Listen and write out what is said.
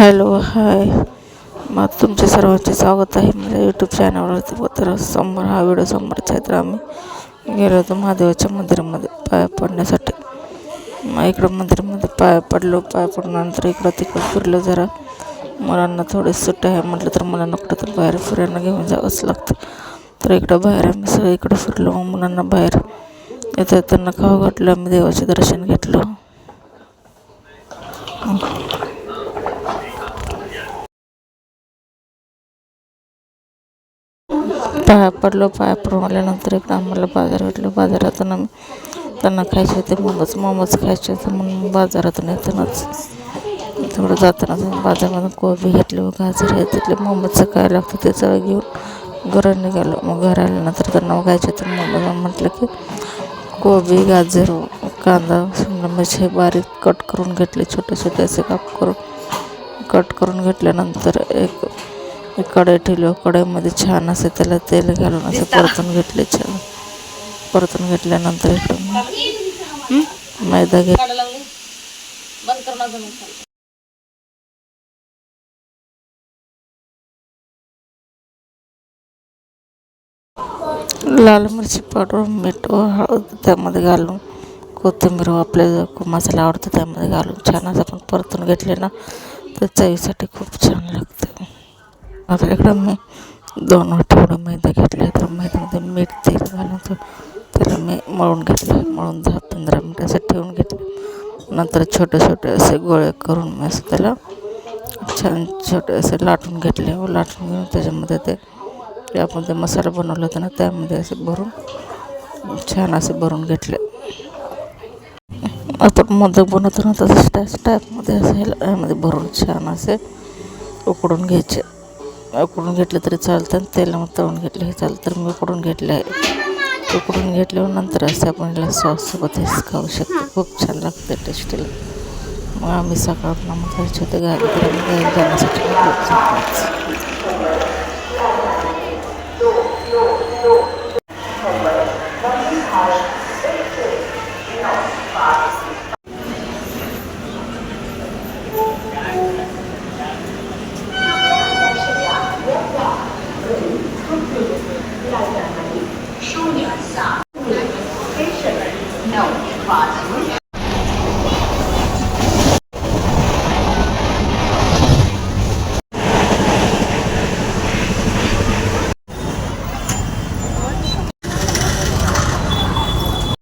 Hello hi. मग तुमचे सर्वांचे स्वागत आहे माझ्या यूट्यूब चॅनलवरती तर समोर हा व्हिडिओ समोरचा आहे तर आम्ही गेलो होतो महादेवाच्या मंदिरामध्ये पाया पडण्यासाठी. मग इकडं मंदिरामध्ये पाया पडलो पाया पडल्यानंतर इकडं तिकडं फिरलो जरा. मुलांना थोडी सुट्टी आहे म्हटलं तर मुलांना कुठं तर बाहेर फिरायला घेऊन जावंच लागतं. तर इकडं बाहेर आम्ही सगळं इकडं फिरलो मग मुलांना बाहेर येता त्यांना खाऊ घातलं आम्ही देवाचे दर्शन घेतलं. पाया पडलो पाया पडून आल्यानंतर इकडं आम्हाला बाजार भेटलो. बाजारातून आम्ही त्यांना खायचे होते मोमोज. मोमोज खायचे होते म्हणून बाजारातून येतानाच थोडं जाताना बाजारमधून कोबी घेतले व गाजर हे तिथले मोमोजचं काय लागतं ते सगळं घेऊन घरात निघालो. मग घर आल्यानंतर त्यांना खायचे होते मोमोज म्हटलं की कोबी गाजर कांदा शिमला मिरची हे बारीक कट करून घेतले छोटे छोटे असे काप करून कट करून घेतल्यानंतर एक एक कढई ठेवली कढईमध्ये छान असे त्याला तेल घालून असे परतून घेतले छान परतून घेतल्यानंतर इकडं मैदा घेत लाल मिरची पावडर मीठ व हळद त्यामध्ये घालून कोथिंबीर व आपल्याला जो मसाला आवडतो आता इकडं मी दोन एवढं मैदा घेतला तर मैद्यामध्ये मीठ तेल घालून तो त्याला मी मळून घेतलं. मळून दहा पंधरा मिनटं असं ठेवून घेतलं. नंतर छोटे छोटे असे गोळे करून मी असं त्याला छान छोटे असे लाटून घेतले. व लाटून घेऊन त्याच्यामध्ये ते आपण ते मसाला बनवला होता ना त्यामध्ये असे भरून छान असे भरून घेतले. आपण मोदक बनवतो ना तसं त्याच टाईपमध्ये असं ह्याला यामध्ये भरून छान असे उकडून घ्यायचे. उकडून घेतलं तरी चालतं तेलामध्ये तळून घेतलं हे चालतं. तर मी उकडून घेतलं आहे. उकडून घेतल्यावर नंतर असं आपण याला सॉससोबत हे खाऊ शकतो. खूप छान लागतं टेस्टीला मग आम्ही सकाळ मग जायचे होते गावी तर आम्ही